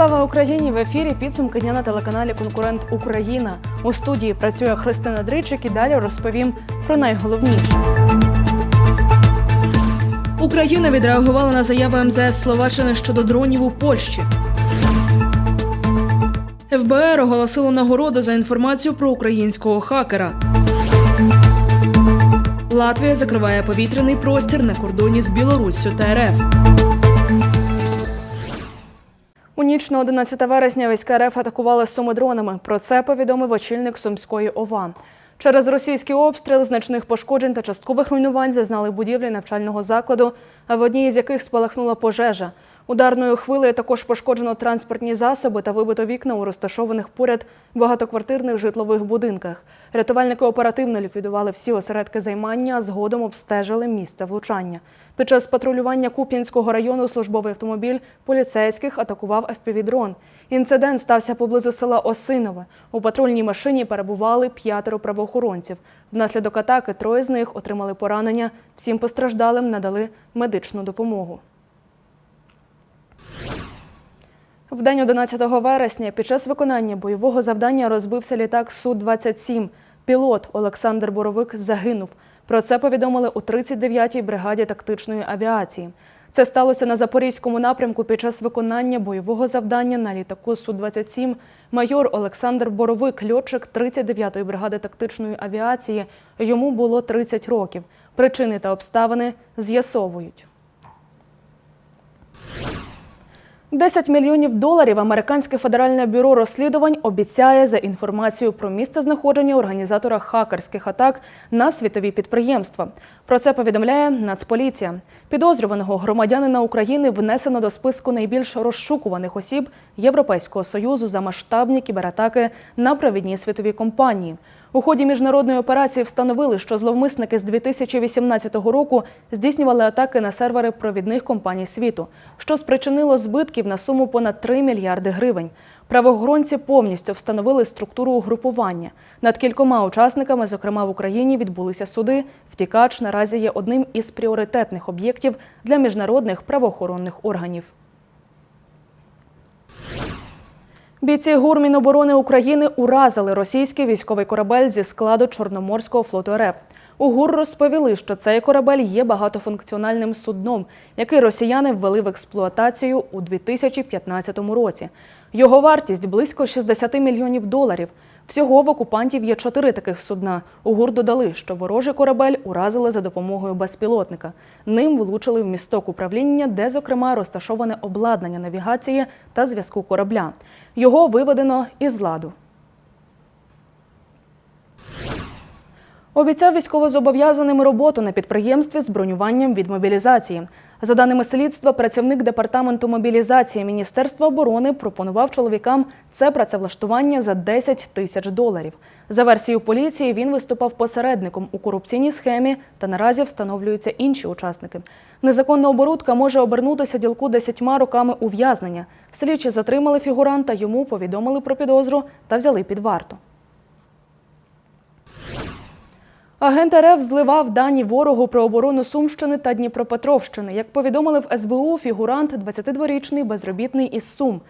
Слава Україні! В ефірі підсумки дня на телеканалі Конкурент Україна. У студії працює Христина Дричик і далі розповім про найголовніше. Україна відреагувала на заяви МЗС Словаччини щодо дронів у Польщі. ФБР оголосило нагороду за інформацію про українського хакера. Латвія закриває повітряний простір на кордоні з Білоруссю та РФ. У ніч на 11 вересня війська РФ атакували Суми дронами. Про це повідомив очільник Сумської ОВА. Через російський обстріл значних пошкоджень та часткових руйнувань зазнали будівлі навчального закладу, а в одній із яких спалахнула пожежа. Ударною хвилею також пошкоджено транспортні засоби та вибито вікна у розташованих поряд багатоквартирних житлових будинках. Рятувальники оперативно ліквідували всі осередки займання, а згодом обстежили місце влучання. Під час патрулювання Куп'янського району службовий автомобіль поліцейських атакував FPV-дрон. Інцидент стався поблизу села Осинове. У патрульній машині перебували п'ятеро правоохоронців. Внаслідок атаки троє з них отримали поранення. Всім постраждалим надали медичну допомогу. В день 11 вересня під час виконання бойового завдання розбився літак Су-27. Пілот Олександр Боровик загинув. Про це повідомили у 39-й бригаді тактичної авіації. Це сталося на запорізькому напрямку під час виконання бойового завдання на літаку Су-27. Майор Олександр Боровик, льотчик 39-ї бригади тактичної авіації. Йому було 30 років. Причини та обставини з'ясовують. 10 мільйонів доларів Американське федеральне бюро розслідувань обіцяє за інформацію про місце знаходження організатора хакерських атак на світові підприємства. Про це повідомляє Нацполіція. Підозрюваного громадянина України внесено до списку найбільш розшукуваних осіб Європейського союзу за масштабні кібератаки на провідні світові компанії. У ході міжнародної операції встановили, що зловмисники з 2018 року здійснювали атаки на сервери провідних компаній світу, що спричинило збитків на суму понад 3 мільярди гривень. Правоохоронці повністю встановили структуру угрупування. Над кількома учасниками, зокрема в Україні, відбулися суди. Втікач наразі є одним із пріоритетних об'єктів для міжнародних правоохоронних органів. Бійці ГУР Міноборони України уразили російський військовий корабель зі складу Чорноморського флоту РФ. У ГУР розповіли, що цей корабель є багатофункціональним судном, який росіяни ввели в експлуатацію у 2015 році. Його вартість близько 60 мільйонів доларів. Всього в окупантів є чотири таких судна. У ГУР додали, що ворожий корабель уразили за допомогою безпілотника. Ним влучили в місток управління, де, зокрема, розташоване обладнання навігації та зв'язку корабля. Його виведено із ладу. Обіцяв військовозобов'язаним роботу на підприємстві з бронюванням від мобілізації. За даними слідства, працівник департаменту мобілізації Міністерства оборони пропонував чоловікам це працевлаштування за 10 тисяч доларів. За версією поліції, він виступав посередником у корупційній схемі та наразі встановлюються інші учасники. Незаконна оборудка може обернутися ділку 10 роками ув'язнення. Слідчі затримали фігуранта, йому повідомили про підозру та взяли під варту. Агент РФ зливав дані ворогу про оборону Сумщини та Дніпропетровщини. Як повідомили в СБУ, фігурант 22-річний безробітний із Сум.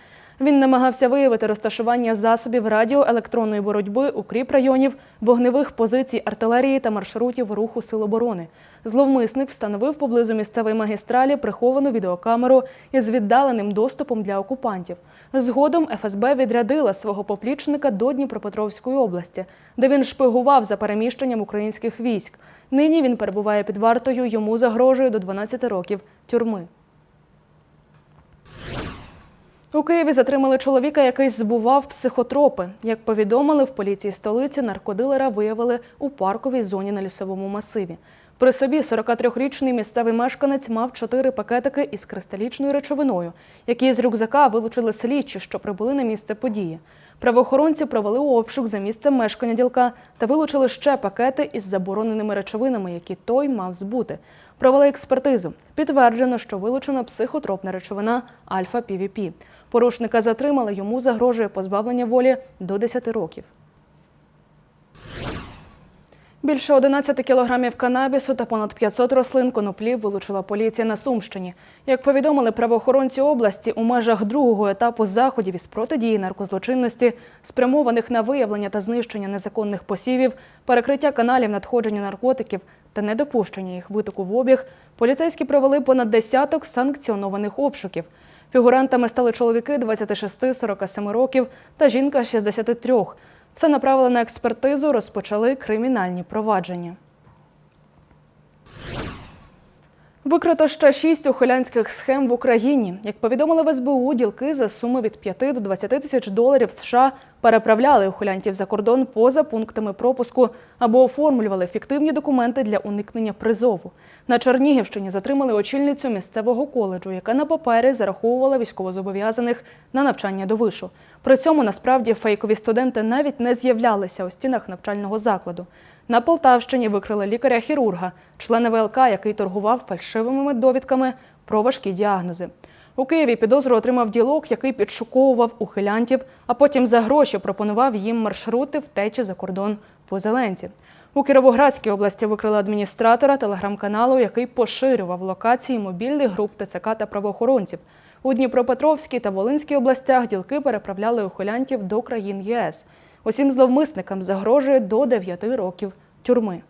Він намагався виявити розташування засобів радіоелектронної боротьби, укріп районів, вогневих позицій артилерії та маршрутів руху Сил оборони. Зловмисник встановив поблизу місцевої магістралі приховану відеокамеру із віддаленим доступом для окупантів. Згодом ФСБ відрядила свого поплічника до Дніпропетровської області, де він шпигував за переміщенням українських військ. Нині він перебуває під вартою, йому загрожує до 12 років тюрми. У Києві затримали чоловіка, який збував психотропи. Як повідомили в поліції столиці, наркодилера виявили у парковій зоні на лісовому масиві. При собі 43-річний місцевий мешканець мав чотири пакетики із кристалічною речовиною, які з рюкзака вилучили слідчі, що прибули на місце події. Правоохоронці провели обшук за місцем мешкання ділка та вилучили ще пакети із забороненими речовинами, які той мав збути. Провели експертизу. Підтверджено, що вилучена психотропна речовина альфа-півіпі. Порушника затримали, йому загрожує позбавлення волі до 10 років. Більше 11 кілограмів канабісу та понад 500 рослин коноплі вилучила поліція на Сумщині. Як повідомили правоохоронці області, у межах другого етапу заходів із протидії наркозлочинності, спрямованих на виявлення та знищення незаконних посівів, перекриття каналів надходження наркотиків та недопущення їх витоку в обіг, поліцейські провели понад десяток санкціонованих обшуків. Фігурантами стали чоловіки 26-47 років та жінка 63. Все направили на експертизу, розпочали кримінальні провадження. Викрито ще шість ухилянських схем в Україні. Як повідомили в СБУ, ділки за суми від 5 до 20 тисяч доларів США переправляли ухилянтів за кордон поза пунктами пропуску або оформлювали фіктивні документи для уникнення призову. На Чернігівщині затримали очільницю місцевого коледжу, яка на папері зараховувала військовозобов'язаних на навчання до вишу. При цьому насправді фейкові студенти навіть не з'являлися у стінах навчального закладу. На Полтавщині викрили лікаря-хірурга, члена ВЛК, який торгував фальшивими довідками про важкі діагнози. У Києві підозру отримав ділок, який підшуковував ухилянтів, а потім за гроші пропонував їм маршрути втечі за кордон по Зеленці. У Кіровоградській області викрили адміністратора телеграм-каналу, який поширював локації мобільних груп ТЦК та правоохоронців. У Дніпропетровській та Волинській областях ділки переправляли ухилянтів до країн ЄС. Усім зловмисникам загрожує до 9 років тюрми.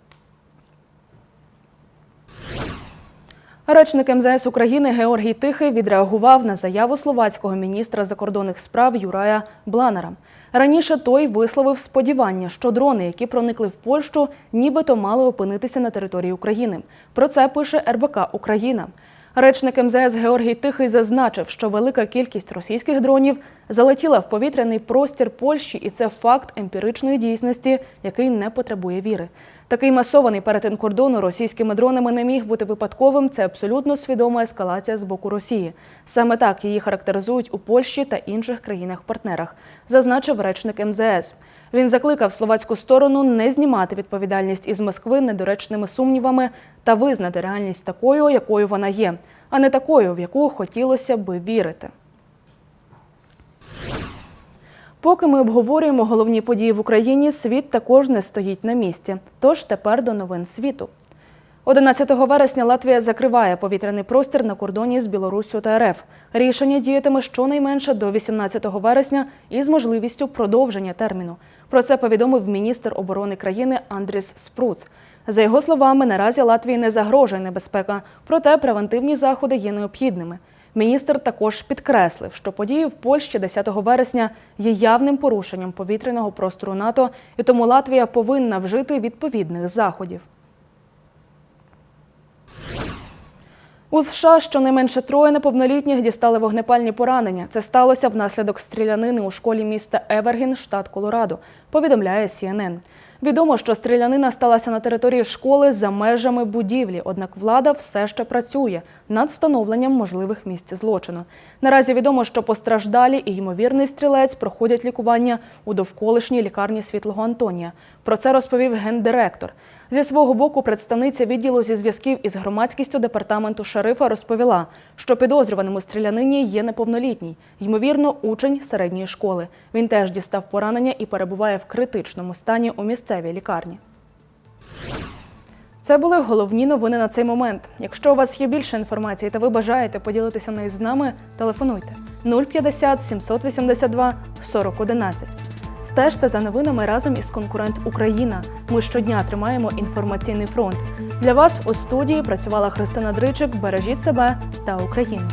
Речник МЗС України Георгій Тихий відреагував на заяву словацького міністра закордонних справ Юрая Бланера. Раніше той висловив сподівання, що дрони, які проникли в Польщу, нібито мали опинитися на території України. Про це пише РБК Україна. Речник МЗС Георгій Тихий зазначив, що велика кількість російських дронів залетіла в повітряний простір Польщі, і це факт емпіричної дійсності, який не потребує віри. Такий масований перетин кордону російськими дронами не міг бути випадковим. Це абсолютно свідома ескалація з боку Росії. Саме так її характеризують у Польщі та інших країнах-партнерах, зазначив речник МЗС. Він закликав словацьку сторону не знімати відповідальність із Москви недоречними сумнівами та визнати реальність такою, якою вона є, а не такою, в яку хотілося би вірити. Поки ми обговорюємо головні події в Україні, світ також не стоїть на місці. Тож тепер до новин світу. 11 вересня Латвія закриває повітряний простір на кордоні з Білоруссю та РФ. Рішення діятиме щонайменше до 18 вересня із можливістю продовження терміну. Про це повідомив міністр оборони країни Андріс Спруц. За його словами, наразі Латвії не загрожує небезпека, проте превентивні заходи є необхідними. Міністр також підкреслив, що події в Польщі 10 вересня є явним порушенням повітряного простору НАТО, і тому Латвія повинна вжити відповідних заходів. У США щонайменше троє неповнолітніх дістали вогнепальні поранення. Це сталося внаслідок стрілянини у школі міста Евергін, штат Колорадо, повідомляє CNN. Відомо, що стрілянина сталася на території школи за межами будівлі, однак влада все ще працює над встановленням можливих місць злочину. Наразі відомо, що постраждалі і ймовірний стрілець проходять лікування у довколишній лікарні Світлого Антонія. Про це розповів гендиректор. Зі свого боку, представниця відділу зі зв'язків із громадськістю департаменту шерифа розповіла, що підозрюваним у стрілянині є неповнолітній, ймовірно, учень середньої школи. Він теж дістав поранення і перебуває в критичному стані у місцевій лікарні. Це були головні новини на цей момент. Якщо у вас є більше інформації та ви бажаєте поділитися нею з нами, телефонуйте 050 782 4011. Стежте за новинами разом із конкурент Україна. Ми щодня тримаємо інформаційний фронт. Для вас у студії працювала Христина Дричик. Бережіть себе та Україну.